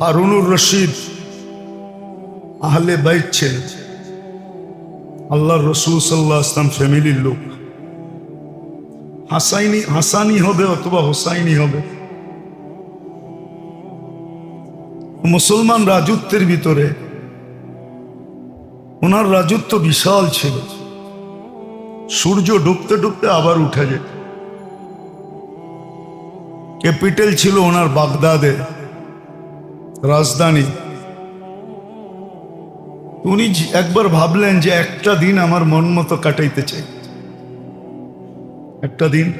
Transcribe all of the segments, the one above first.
হারুনুর রশিদ আহলে বাইক ছিলেন। আল্লাহ রসুল সাল্লাহ আসলাম ফ্যামিলির লোক। হাসাইনি, হাসানি হবে অথবা হোসাইনি হবে। মুসলমান রাজত্বের ভিতরে ওনার রাজত্ব বিশাল ছিল। সূর্য ডুবতে ডুবতে আবার উঠে যেত। ক্যাপিটাল ছিল ওনার বাগদাদে। রাজধানী। উনি একবার ভাবলেন যে একটা দিন আমার মন মতো কাটাইতে চাই। একটা দিন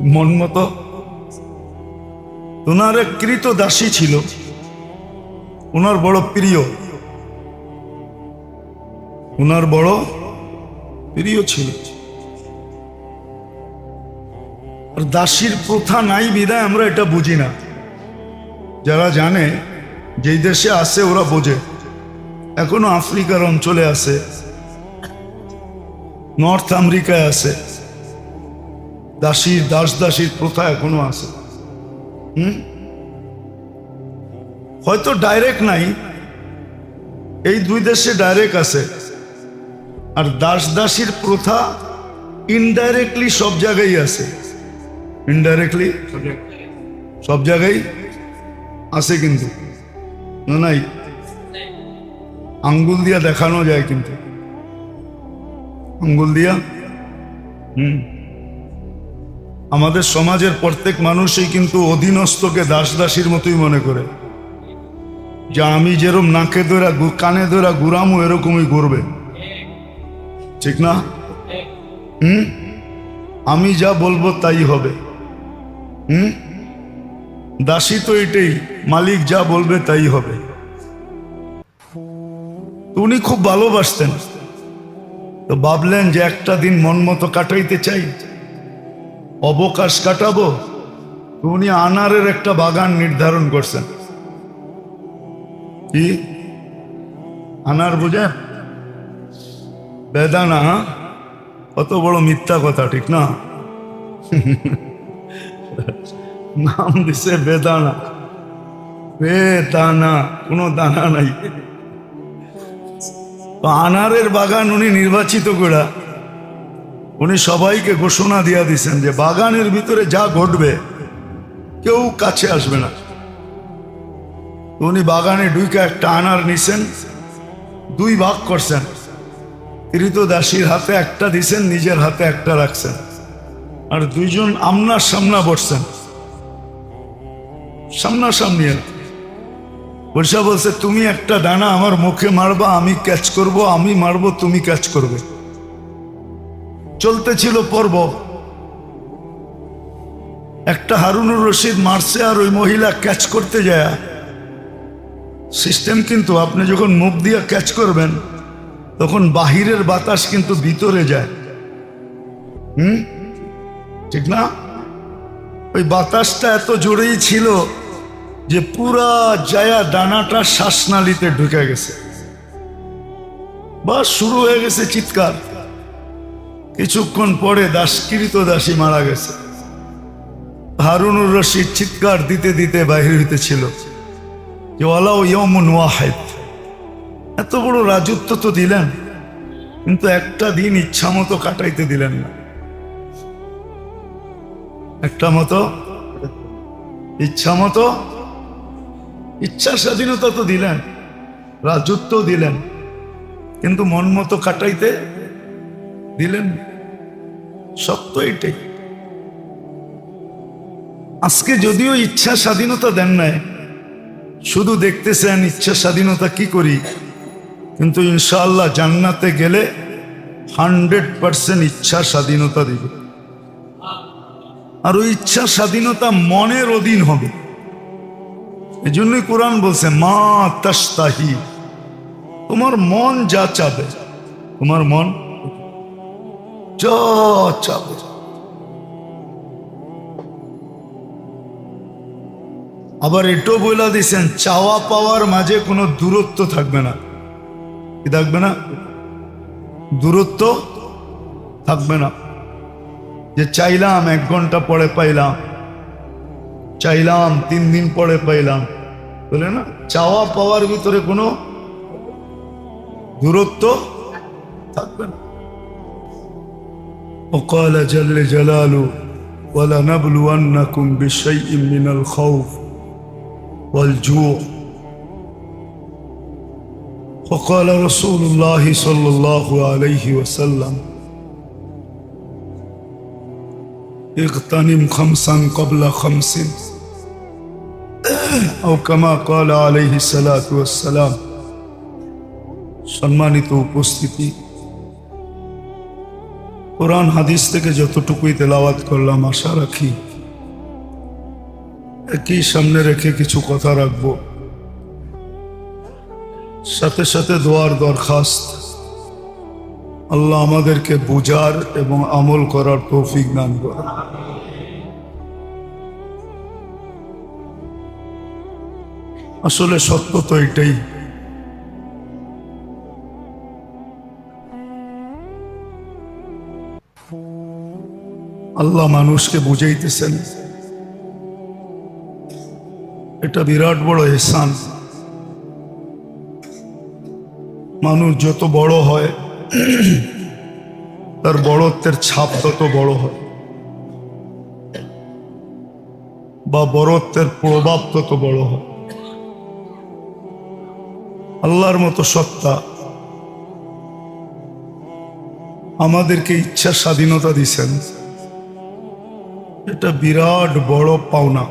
মন মতো। ওনার এক কৃত দাসী ছিল। ওনার বড় প্রিয়। ওনার বড় প্রিয় ছিল। আর দাসীর প্রথা নাই বিদায় আমরা এটা বুঝি না। যারা জানে যেই দেশে আসে ওরা বোঝে। এখনও আফ্রিকার অঞ্চলে আছে। নর্থ আমেরিকায় আছে। দাসীর দাস দাসীর প্রথা এখনও আছে। হুম? হয়তো ডাইরেক্ট নাই। এই দুই দেশে ডাইরেক্ট আছে। আর দাস দাসীর প্রথা ইনডাইরেক্টলি সব জায়গায় আছে। ইনডাইরেক্টলি সব জায়গায়? আছে কিন্তু। না, নাই। আঙ্গুল দিয়া দেখানো যায় কিন্তু। আঙ্গুল দিয়া? হুম। আমাদের সমাজের প্রত্যেক মানুষই কিন্তু অধীনস্থকে দাস দাসীর মতোই মনে করে। যে আমি যেরকম নাকে ধরা কানে ধরা গুরামু এরকমই করবে ঠিক না? হুম? আমি যা বলব তাই হবে। হুম? দাসী তো এটাই, মালিক যা বলবে তাই হবে। উনি খুব ভালোবাসতেন। তো ভাবলেন যে একটা দিন মন মতো কাটাইতে চাই। অবকাশ কাটাবো উনি আনারের একটা বাগান নির্ধারণ করছেন। কি? আনার বুঝেন বেদানা হ্যাঁ? কত বড় মিথ্যা কথা, ঠিক না? নাম দিছে বেদানা। বেদানা, কোনো দানা নাই। আনারের বাগান উনি নির্বাচিত করা উনি সবাইকে ঘোষণা দিয়া দিছেন যে বাগানের ভিতরে যা ঘটবে, কেউ কাছে আসবে না। উনি বাগানে ঢুকে একটা আনার নিছেন, দুই ভাগ করছেন। দাসীর হাতে একটা দিছেন, নিজের হাতে একটা রাখছেন। আর দুইজন আমনার সামনা বসছেন। সামনাসামনি আর। বর্ষা বলছে, তুমি একটা দানা আমার মুখে মারবা, আমি ক্যাচ করব, আমি মারবো, তুমি ক্যাচ করবে। চলতেছিল পর্ব। একটা হারুনুর রশিদ মারছে আর ওই মহিলা ক্যাচ করতে যায়। সিস্টেম কিন্তু আপনি যখন মুখ দিয়ে ক্যাচ করবেন, তখন বাহিরের বাতাস কিন্তু ভিতরে যায়। হুম? ঠিক না? ওই বাতাসটা এত জোরেই ছিল যে পুরা জায়া ডানাটা শ্বাসনালীতে ঢুকে গেছে। বা শুরু হয়ে গেছে চিৎকার। কিছুক্ষণ পরে দাসকৃত দাসী মারা গেছে। হারুনুর চিৎকার দিতে দিতে বাহির হইতেছিল। যে ওয়াহেদ। এত বড় রাজত্ব তো দিলেন, কিন্তু একটা দিন ইচ্ছা মতো কাটাইতে দিলেন না। একটা মতো ইচ্ছা মতো ইচ্ছা স্বাধীনতা তো দিলেন, রাজত্ব দিলেন, কিন্তু মন মতো কাটাইতে দিলেন। সত্য এটাই। আজকে যদিও ইচ্ছা স্বাধীনতা দেন নাই, শুধু দেখতেছেন ইচ্ছা স্বাধীনতা কি করি, কিন্তু ইনশাআল্লাহ জান্নাতে গেলে হান্ড্রেড পার্সেন্ট ইচ্ছা স্বাধীনতা দিবে। আর ওই ইচ্ছা স্বাধীনতা মনের অধীন হবে। এই জন্যই কোরআন বলছে, মা তাস্তাহি তোমার মন যা চাবে, তোমার মন চাবে। আবার এটাও বইলা দিছেন, চাওয়া পাওয়ার মাঝে কোনো দূরত্ব থাকবে না। কি থাকবে না? দূরত্ব থাকবে না। যে চাইলাম, এক ঘণ্টা পরে পাইলাম চাইলাম তিন দিন পরে পাইলাম বলে না চাওয়া পাওয়ার ভিতরে কোনো দূরত্ব থাকবে না وقال جل جلاله ولنبلونكم بشيء من الخوف والجوع وقال رسول الله صلى الله عليه وسلم اغتنم خمسا قبل خمس ও কামা কল আলহি সালাম সম্মানিত উপস্থিতি। কোরআন হাদিস থেকে যতটুকুই তেলাওয়াত করলাম, আশা রাখি একই সামনে রেখে কিছু কথা রাখব। সাথে সাথে দোয়ার দরখাস্ত। আল্লাহ আমাদেরকে বুজার এবং আমল করার তৌফিক দান করা আসলে সত্য তো এটাই। আল্লাহ মানুষকে বুঝাইতেছেন। এটা বিরাট বড় এহসান। মানুষ যত বড় হয়, তার বড়ত্বের ছাপ তত বড় হয়। বা বড়ত্বের প্রভাব তত বড় হয়। আল্লাহর মতো সত্তা। আমাদেরকে ইচ্ছার স্বাধীনতা দিছেন। এটা বিরাট বড় পাওনা।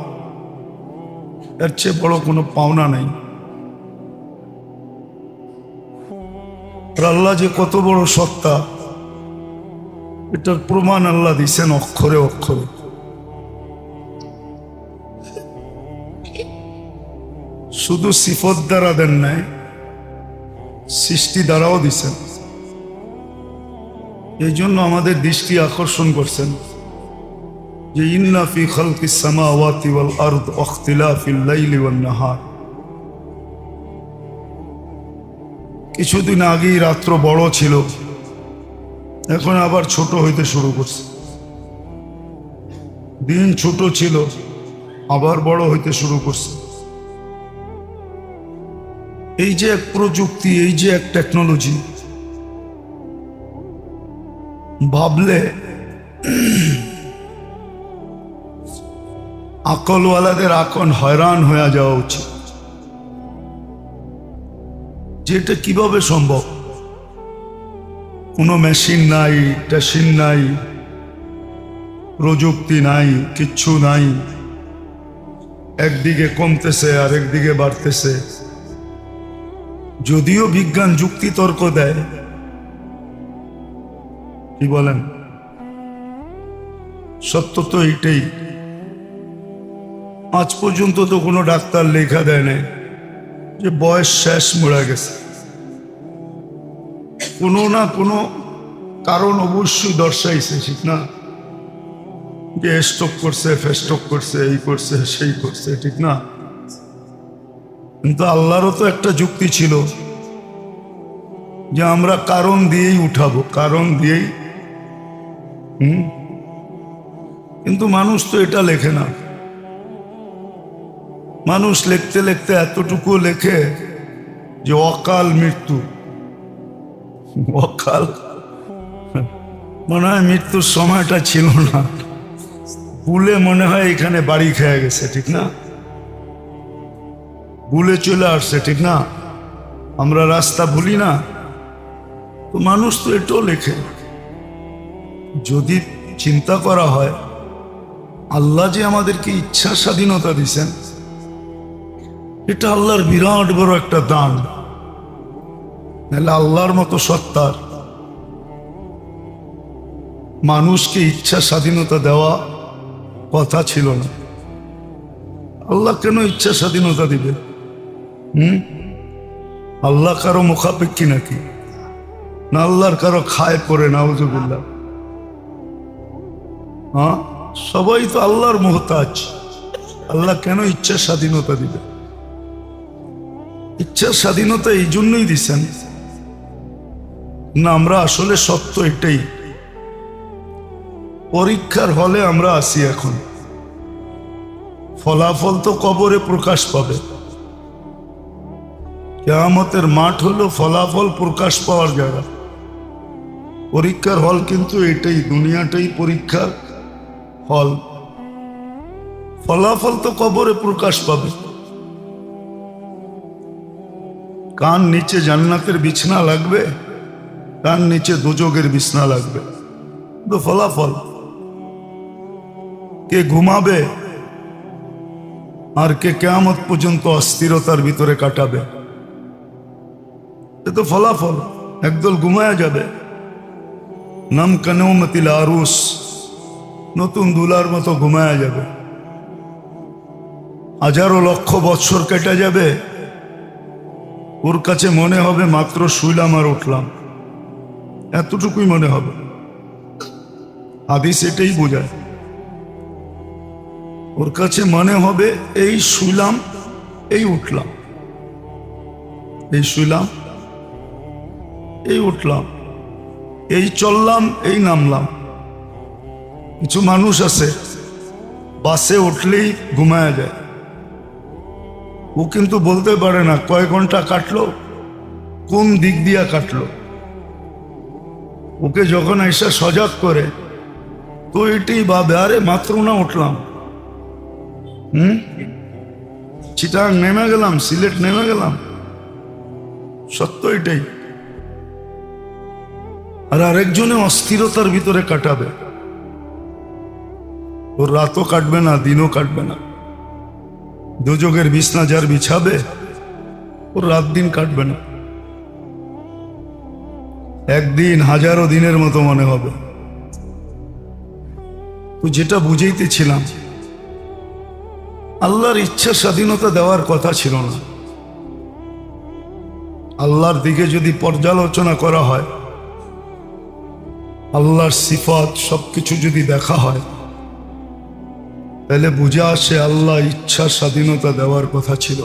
এর চেয়ে বড় কোনো পাওনা নেই। আল্লাহ যে কত বড় সত্তা, এটার প্রমাণ আল্লাহ দিছেন অক্ষরে অক্ষরে। শুধু সিফত দ্বারা দেন নাই সৃষ্টি দ্বারাও দিছেন। এই জন্য আমাদের দৃষ্টি আকর্ষণ করছেন। যে ইন্না ফি খালকি সামাওয়াতি ওয়াল আরদ ওয়ান নাহার। কিছুদিন আগেই রাত্র বড় ছিল। এখন আবার ছোট হইতে শুরু করছে। দিন ছোট ছিল, আবার বড় হইতে শুরু করছে। এই যে এক প্রযুক্তি, এই যে এক টেকনোলজি ভাবলে আকলওয়ালাদের আকন হয়রান হয়ে যাওয়া উচিত। যেটা কীভাবে সম্ভব? কোনো মেশিন নাই টেশিন নাই, প্রযুক্তি নাই, কিচ্ছু নাই। একদিকে কমতেছে আর একদিকে বাড়তেছে। যদিও বিজ্ঞান যুক্তি তর্ক দেয়। কি বলেন? সত্য তো এইটাই। আজ পর্যন্ত তো কোনো ডাক্তার লেখা দেয় নাই যে বয়স শেষ মরে গেছে। কোনো না কোনো কারণ অবশ্যই দর্শাইছে, ঠিক না? যে স্টক করছে ফেস্টক করছে, এই করছে, সেই করছে, ঠিক না? কিন্তু আল্লাহরও তো একটা যুক্তি ছিল যে আমরা কারণ দিয়েই উঠাবো, কারণ দিয়েই। হুম? কিন্তু মানুষ তো এটা লেখে না। মানুষ লিখতে লিখতে এতটুকু লেখে যে অকাল মৃত্যু। অকাল? মনে হয় মৃত্যুর সময়টা ছিল না। ভুলে মনে হয় এখানে বাড়ি খেয়ে গেছে, ঠিক না? ভুলে চলে আসছে, ঠিক না? আমরা রাস্তা ভুলি না? তো মানুষ তো এটাও লেখে। যদি চিন্তা করা হয়, আল্লাহ যে আমাদেরকে ইচ্ছা স্বাধীনতা দিছেন এটা আল্লাহর বিরাট বড় একটা দান। নাহলে আল্লাহর মতো সত্তার মানুষকে ইচ্ছা স্বাধীনতা দেওয়া কথা ছিল না। আল্লাহ কেন ইচ্ছা স্বাধীনতা দিবে? আল্লাহ কারও মুখাপেক্ষী নাকি? না আল্লাহর কারও খায় পরে, নাউজুবিল্লাহ। হ্যাঁ? সবাই তো আল্লাহর মোহতাজ। আল্লাহ কেন ইচ্ছা স্বাধীনতা দিবে? ইচ্ছার স্বাধীনতা এই জন্যই দিছেন। না, আমরা আসলে সত্য এটাই। পরীক্ষার হলে আমরা আসি এখন। ফলাফল তো কবরে প্রকাশ পাবে। কেয়ামতের মাঠ হলো ফলাফল প্রকাশ পাওয়ার জায়গা। পরীক্ষার হল কিন্তু এটাই, দুনিয়াটাই পরীক্ষার হল। ফলাফল তো কবরে প্রকাশ পাবে। কান নিচে জান্নাতের বিছনা লাগবে, কান নিচে দুযোগের বিছনা লাগবে। তো ফলাফল, কে ঘুমাবে আর কে কেয়ামত পর্যন্ত অস্থিরতার ভিতরে কাটাবে। এ তো ফলাফল, একদল ঘুমায়া যাবে। নাম কানেমতিল আরুস, নতুন দুলার মতো ঘুমায়া যাবে। হাজারো লক্ষ বৎসর কেটে যাবে। ওর কাছে মনে হবে মাত্র শুইলাম আর উঠলাম। এতটুকুই মনে হবে। আদি সেটাই বোঝায়। ওর কাছে মনে হবে, এই শুইলাম, এই উঠলাম। এই শুইলাম এই উঠলাম, এই চললাম, এই নামলাম। কিছু মানুষ আছে, বাসে উঠলেই ঘুমায়া যায়। ও কিন্তু বলতে পারে না, কয় ঘণ্টা কাটলো, কোন দিক দিয়া কাটলো। ওকে যখন এসে সজাগ করে, তো এটাই ভাবে, আরে, মাত্র না, উঠলাম। হুম? চিটাং নেমে গেলাম, সিলেট নেমে গেলাম। সত্য এটাই। আর আরেকজনে অস্থিরতার ভিতরে কাটাবে। ওর রাতও কাটবে না, দিনও কাটবে না। দুযোগের বিছনা যার বিছাবে, ওর রাত দিন কাটবে না। একদিন হাজারো দিনের মতো মনে হবে। তো যেটা বুঝাইতেছিলাম, আল্লাহর ইচ্ছা স্বাধীনতা দেওয়ার কথা ছিল না। আল্লাহর দিকে যদি পর্যালোচনা করা হয় আল্লাহর সিফাত সবকিছু যদি দেখা হয়, তাহলে বুঝে আসে আল্লাহ ইচ্ছা স্বাধীনতা দেওয়ার কথা ছিল।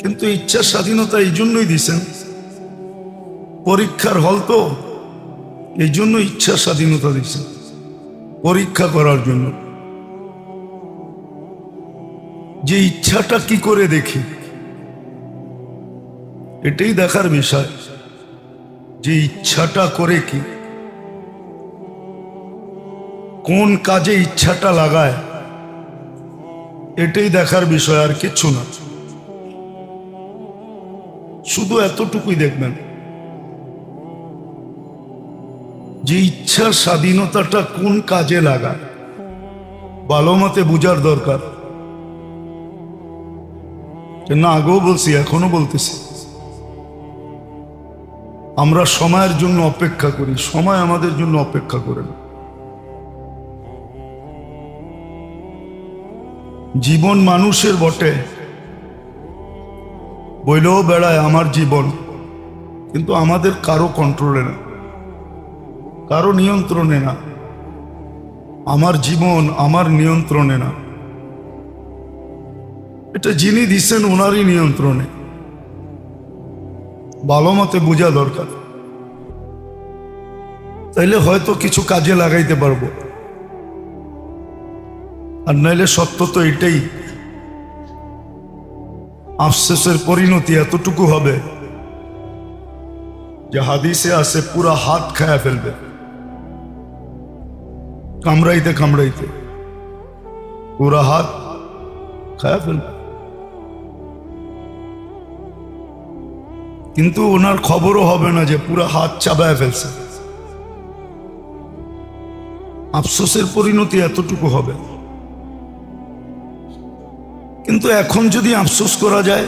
কিন্তু ইচ্ছা স্বাধীনতা এই জন্যই দিছেন, পরীক্ষার হল তো এই জন্য ইচ্ছা স্বাধীনতা দিছেন, পরীক্ষা করার জন্য। যে ইচ্ছাটা কি করে দেখি, এটাই দেখার বিষয়। যে ইচ্ছাটা করে কি? কোন কাজে ইচ্ছাটা লাগায়? এটাই দেখার বিষয়, আর কিচ্ছু না। শুধু এতটুকুই দেখবেন। যে ইচ্ছার স্বাধীনতাটা কোন কাজে লাগায়? ভালো মতে বুঝার দরকার। না আগেও বলছি, এখনও বলতেছি। আমরা সময়ের জন্য অপেক্ষা করি, সময় আমাদের জন্য অপেক্ষা করে না। জীবন মানুষের বটে। বইলেও বেড়ায় আমার জীবন, কিন্তু আমাদের কারও কন্ট্রোলে না, কারও নিয়ন্ত্রণে না। আমার জীবন আমার নিয়ন্ত্রণে না। এটা যিনি দিচ্ছেন ওনারই নিয়ন্ত্রণে। ভালো মতে বোঝা দরকার। তাইলে হয়তো কিছু কাজে লাগাইতে পারব। আর নাইলে সত্য তো এটাই। আফসোসের পরিণতি এতটুকু হবে যে হাদিসে আছে, পুরা হাত খায়া ফেলবে। কামড়াইতে কামড়াইতে। পুরা হাত খায়া ফেলবে। কিন্তু ওনার খবরও হবে না যে পুরো হাত চাবায় ফেলছে। আফসোসের পরিণতি এতটুকু হবে। কিন্তু এখন যদি আফসোস করা যায়,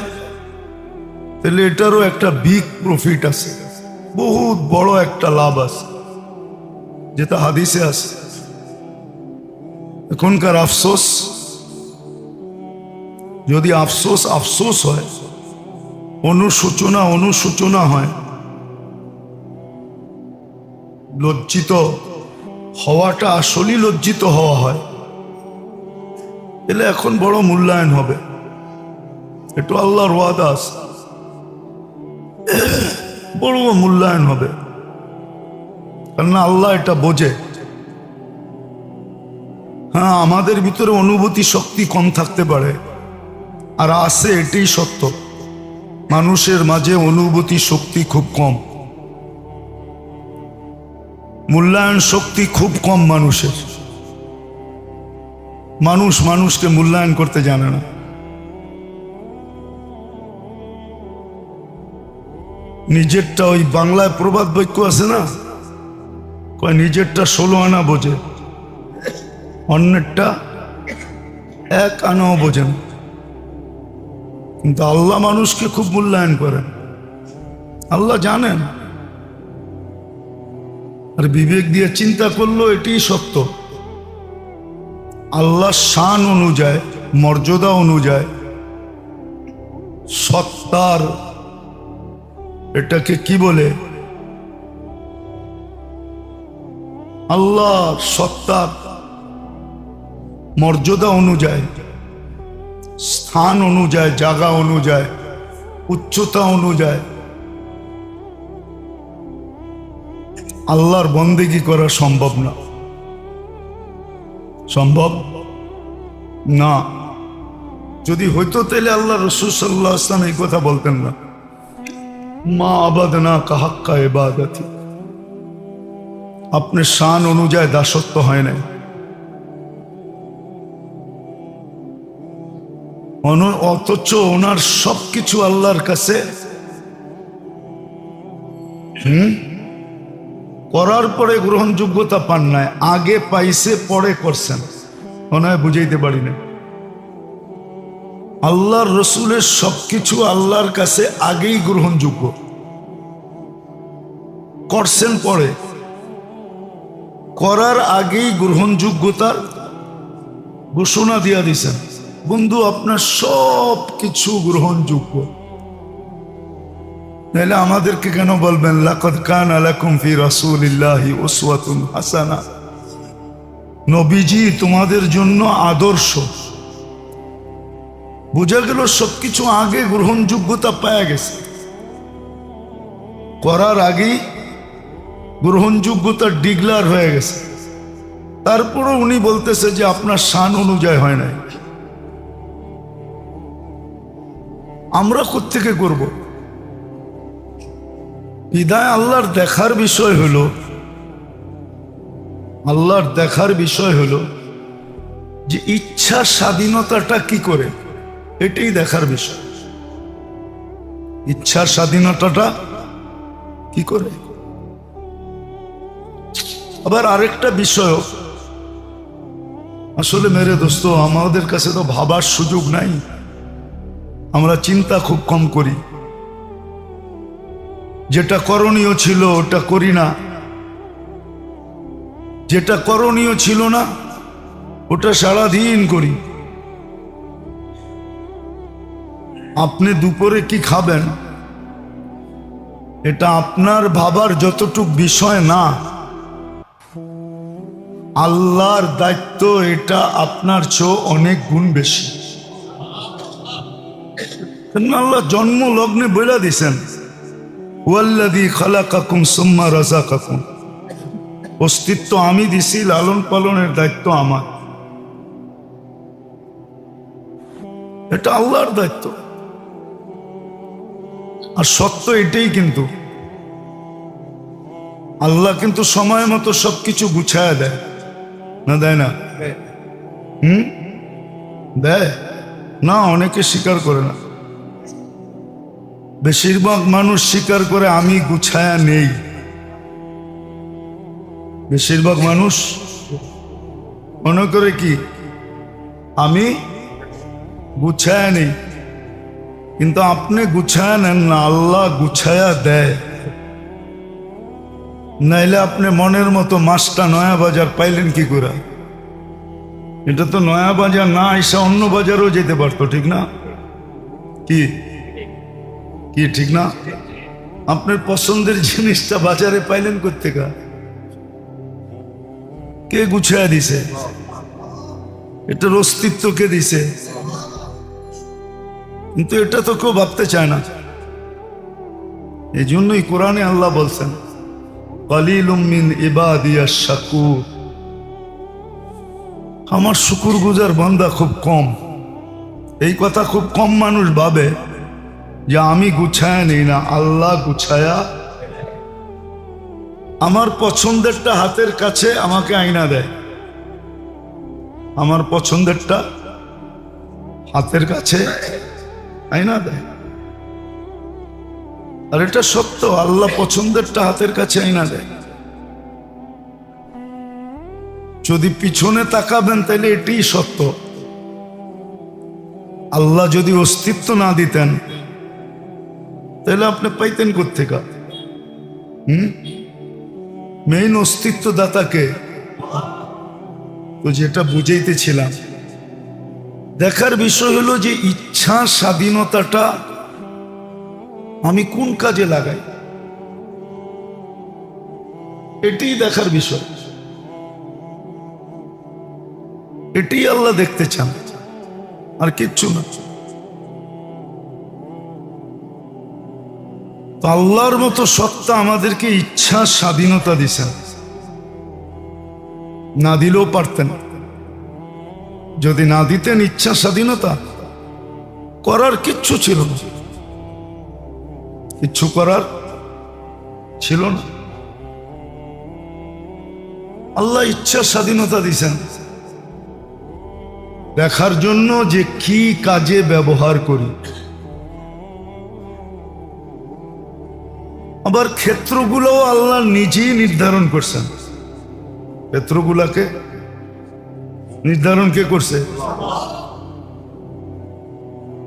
তাহলে এটারও একটা বিগ প্রফিট আছে। বহুত বড় একটা লাভ আছে। যেটা হাদিসে আছে। এখনকার আফসোস, যদি আফসোস আফসোস হয় অনুসূচনা অনুসূচনা হয়। লজ্জিত হওয়াটা আসলেই লজ্জিত হওয়া হয়। এলে এখন বড় মূল্যায়ন হবে। একটু আল্লাহর আছে। বড় মূল্যায়ন হবে। কেননা আল্লাহ এটা বোঝে। হ্যাঁ আমাদের ভিতরে অনুভূতি শক্তি কম থাকতে পারে। আর আছে এটাই সত্য। মানুষের মাঝে অনুভূতি শক্তি খুব কম। মূল্যায়ন শক্তি খুব কম মানুষের। মানুষ মানুষকে মূল্যায়ন করতে জানে না। নিজেরটা ওই বাংলায় প্রবাদ বাক্য আছে না? কয়, নিজেরটা ষোলো আনা বোঝে। অন্যেরটা এক আনাও বোঝেন কিন্তু আল্লাহ মানুষকে খুব মূল্যায়ন করেন আল্লাহ জানেন। আর বিবেক দিয়ে চিন্তা করল এটাই সত্য। আল্লাহ শান অনুযায়ী, মর্যাদা অনুযায়ী সত্তার এটাকে কি বলে? আল্লাহ সত্তার মর্যাদা অনুযায়ী স্থান অনুযায়ী, জায়গা অনুযায়ী, উচ্চতা অনুযায়ী। আল্লাহর বন্দেগি করা সম্ভব না। সম্ভব? না। যদি হইতো তাহলে আল্লাহ রসুল সাল্লাহ আসলাম এই কথা বলতেন না। মা আবাদ না কাহাক্কা এবাদতি আপনার শান অনুযায়ী দাসত্ব হয় নাই। অথচ ওনার সবকিছু আল্লাহর কাছে। হুম? করার পরে গ্রহণযোগ্যতা পান নাই, আগে পাইছে, পরে করছেন। মনে হয় বুঝাইতে পারি না আল্লাহর রসুলের সবকিছু আল্লাহর কাছে আগেই গ্রহণযোগ্য। করছেন পরে। করার আগেই গ্রহণযোগ্যতার ঘোষণা দিয়া দিছেন। বন্ধু, আপনার সব কিছু গ্রহণযোগ্য। তাহলে আমাদেরকে কেন বলবেন, লাকদ কান আলাকুম ফি রাসূলিল্লাহি উসওয়াতুন হাসানা নবীজি তোমাদের জন্য আদর্শ। বোঝা গেল সবকিছু আগে গ্রহণযোগ্যতা পাওয়া গেছে। করার আগেই গ্রহণযোগ্যতা ডিগলার হয়ে গেছে। তারপরে উনি বলতেছে যে আপনার শান অনুযায়ী হয় নাই। আমরা কোত্থেকে করব? বিদায় আল্লাহর দেখার বিষয় হলো, আল্লাহর দেখার বিষয় হলো যে ইচ্ছা স্বাধীনতাটা কি করে? এটাই দেখার বিষয়। ইচ্ছার স্বাধীনতাটা কি করে? আবার আরেকটা বিষয় আসলে মেরে দোস্ত, আমাদের কাছে তো ভাবার সুযোগ নাই। আমরা চিন্তা খুব কম করি। যেটা করণীয় ছিল ওটা করি না। যেটা করণীয় ছিল না, ওটা সারাদিন করি। আপনি দুপুরে কি খাবেন? এটা আপনার ভাবার যতটুক বিষয় না। আল্লাহর দায়িত্ব এটা আপনার চেয়েও অনেক গুণ বেশি। আল্লাহ জন্ম লগ্নে বইলা দিছেন ওয়াল্লাদি সুম্মা রাজাকাকুম অস্তিত্ব আমি দিছি লালন পালনের দায়িত্ব আমার। এটা আল্লাহর দায়িত্ব। আর সত্য এটাই কিন্তু। আল্লাহ কিন্তু সময় মতো সবকিছু গুছায় দেয়। না দেয় না? হুম? দেয়। না অনেকে স্বীকার করে না। বেশিরভাগ মানুষ স্বীকার করে আমি গুছায়া নেই। বেশিরভাগ মানুষ মনে করে কি, আমি গুছায়া নেই। কিন্তু আপনি গুছায়া নেন না, আল্লাহ গুছায়া দেয়। নাইলে আপনি মনের মতো মাছটা নয়া বাজার পাইলেন কি করে? এটা তো নয়া বাজার না, এসে অন্য বাজারও যেতে পারতো, ঠিক না? কি? কি, ঠিক না? আপনার পছন্দের জিনিসটা বাজারে পাইলেন কোথেকা কে গুছিয়ে দিছে? এটার অস্তিত্ব কে দিছে। কিন্তু এটা তো কেউ ভাবতে চায় না। এই জন্যই কোরআনে আল্লাহ বলছেন কলিলুমিন ইবাদিয়া শাকুর আমার শুকুর গুজার বান্দা খুব কম। এই কথা খুব কম মানুষ ভাবে। যে আমি গুছায়া নেই না, আল্লাহ গুছায়া। আমার পছন্দেরটা হাতের কাছে আমাকে আয়না দেয়। আমার পছন্দেরটা হাতের কাছে আয়না দেয়। আর এটা সত্য, আল্লাহ পছন্দেরটা হাতের কাছে আয়না দেয়। যদি পিছনে তাকাবেন, তাহলে এটাই সত্য। আল্লাহ যদি অস্তিত্ব না দিতেন তাহলে আপনি পাইতেন কোথেকা হুম? মেইন অস্তিত্ব দাতাকে তো যেটা বুঝাইতেছিলাম। দেখার বিষয় হলো যে ইচ্ছা স্বাধীনতাটা আমি কোন কাজে লাগাই? এটাই দেখার বিষয়। এটাই আল্লাহ দেখতে চান। আর কিচ্ছু না। আল্লাহর মতো সত্তা আমাদেরকে ইচ্ছা স্বাধীনতা দিছেন। না দিলেও পারতেন। যদি না দিতেন ইচ্ছা স্বাধীনতা, করার কিচ্ছু ছিল না। কিচ্ছু করার ছিল না। আল্লাহ ইচ্ছা স্বাধীনতা দিছেন। দেখার জন্য যে কি কাজে ব্যবহার করি। আবার ক্ষেত্রগুলোও আল্লাহ নিজেই নির্ধারণ করছেন। ক্ষেত্রগুলাকে নির্ধারণ কে করছে?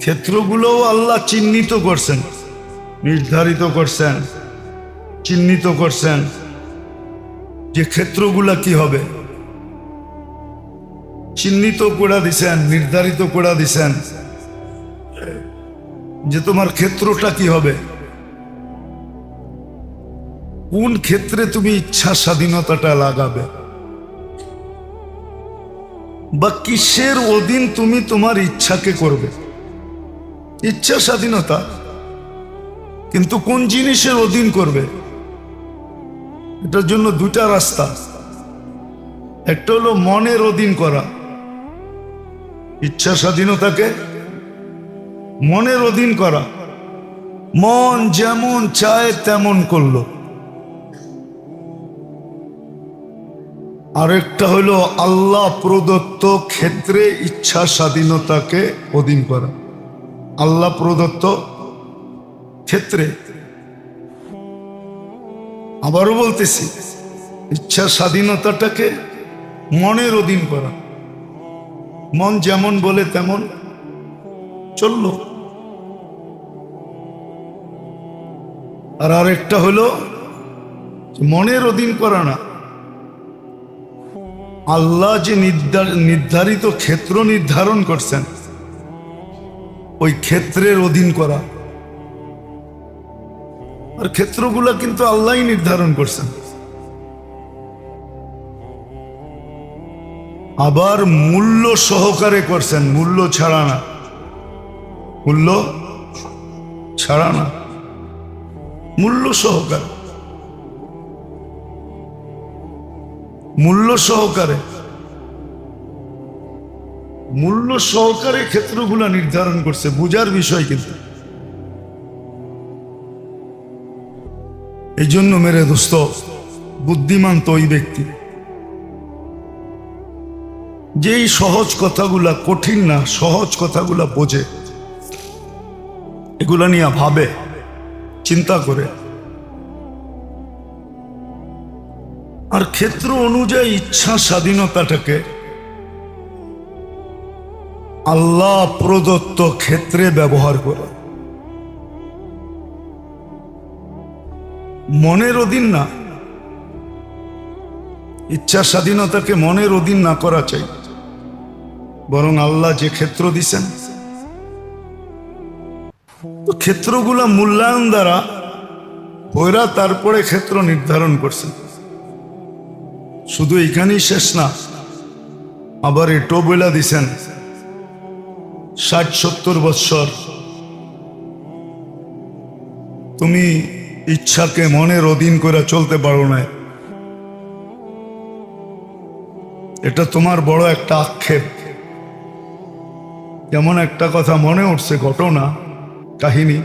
ক্ষেত্রগুলোও আল্লাহ চিহ্নিত করছেন, নির্ধারিত করছেন, চিহ্নিত করছেন যে ক্ষেত্রগুলা কি হবে। চিহ্নিত করে দিছেন, নির্ধারিত করে দিছেন যে তোমার ক্ষেত্রটা কি হবে। কোন ক্ষেত্রে তুমি ইচ্ছা স্বাধীনতাটা লাগাবে? বা কিসের অধীন তুমি তোমার ইচ্ছাকে করবে? ইচ্ছা স্বাধীনতা। কিন্তু কোন জিনিসের অধীন করবে? এটার জন্য দুটা রাস্তা। একটা হলো মনের অধীন করা। ইচ্ছা স্বাধীনতাকে মনের অধীন করা। মন যেমন চায় তেমন করল। আরেকটা হলো আল্লাহ প্রদত্ত ক্ষেত্রে ইচ্ছা স্বাধীনতাকে অধীন করা। আল্লাহ প্রদত্ত ক্ষেত্রে। আবারও বলতেছি, ইচ্ছা স্বাধীনতাটাকে মনের অধীন করা। মন যেমন বলে তেমন চলল। আর আরেকটা হলো মনের অধীন করা না। আল্লাহ যে নির্ধার- নির্ধারিত ক্ষেত্র নির্ধারণ করছেন, ওই ক্ষেত্রের অধীন করা। আর ক্ষেত্রগুলা কিন্তু আল্লাহই নির্ধারণ করছেন। আবার মূল্য সহকারে করছেন, মূল্য ছাড়া না। মূল্য ছাড়া না। মূল্য সহকারে। মূল্য সহকারে। মূল্য সহকারে ক্ষেত্রগুলো নির্ধারণ করছে, বুঝার বিষয় কিন্তু। এই জন্য মেরে দোস্ত, বুদ্ধিমান তো ওই ব্যক্তি। যেই সহজ কথাগুলা কঠিন না, সহজ কথাগুলা বোঝে, এগুলা নিয়ে ভাবে, চিন্তা করে। আর ক্ষেত্র অনুযায়ী ইচ্ছা স্বাধীনতাটাকে আল্লাহ প্রদত্ত ক্ষেত্রে ব্যবহার করা। মনের অধীন না। ইচ্ছা স্বাধীনতাকে মনের অধীন না করা চাই। বরং আল্লাহ যে ক্ষেত্র দিছেন ক্ষেত্রগুলা মূল্যায়ন দ্বারা ওরা তারপরে ক্ষেত্র নির্ধারণ করছেন। শুধু এখানেই শেষ না, আবার এটো বইলা দিছেন। ষাট, সত্তর বৎসর। তুমি ইচ্ছাকে মনের অধীন করে চলতে পারো না এটা তোমার বড় একটা আক্ষেপ। যেমন একটা কথা মনে উঠছে, ঘটনা, কাহিনী।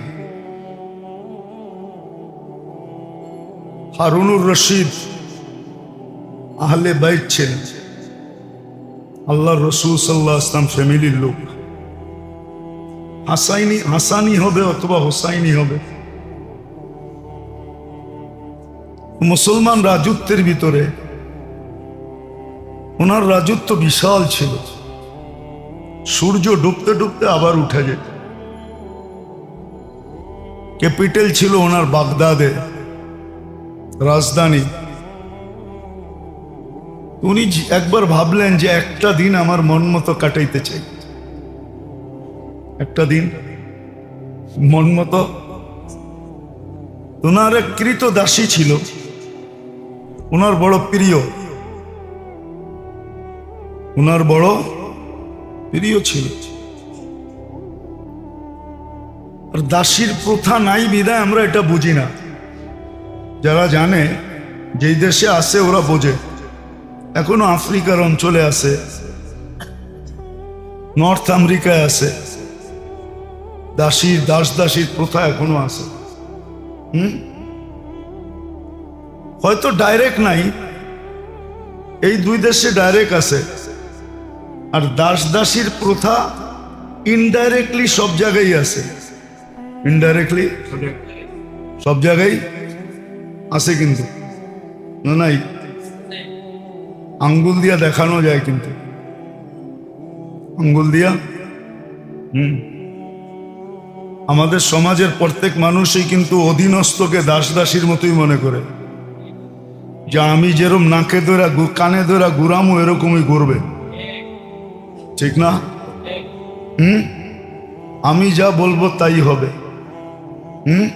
হারুনুর রশিদ আহলে বাইত ছিলেন। আল্লাহ রসুল সাল্লাহ আসলাম ফ্যামিলির লোক। হাসাইনি, হাসানি হবে অথবা হোসাইনি হবে। মুসলমান রাজত্বের ভিতরে ওনার রাজত্ব বিশাল ছিল। সূর্য ডুবতে ডুবতে আবার উঠে যেত। ক্যাপিটাল ছিল ওনার বাগদাদে। রাজধানী। উনি একবার ভাবলেন যে একটা দিন আমার মন মতো কাটাইতে চাই। একটা দিন মন মতো। ওনার এক কৃত দাসী ছিল। ওনার বড় প্রিয়। ওনার বড় প্রিয় ছিল। আর দাসীর প্রথা নাই বিদায় আমরা এটা বুঝি না। যারা জানে, যেই দেশে আসে ওরা বোঝে। এখনও আফ্রিকার অঞ্চলে আছে। নর্থ আমেরিকায় আছে। দাসীর দাস দাসীর প্রথা এখনও আছে। হুম? হয়তো ডাইরেক্ট নাই। এই দুই দেশে ডাইরেক্ট আছে। আর দাস দাসীর প্রথা ইনডাইরেক্টলি সব জায়গায় আছে। ইনডাইরেক্টলি সব জায়গায় আছে কিন্তু। না নাই। আঙ্গুল দিয়া দেখানো যায় কিন্তু। আঙ্গুল দিয়া? হুম। আমাদের সমাজের প্রত্যেক মানুষই কিন্তু অধীনস্থকে দাস দাসীর মতোই মনে করে। যে আমি যেরকম নাকে ধরা কানে ধরা ঘুরামো এরকমই করবে ঠিক না? হুম? আমি যা বলব তাই হবে। হুম?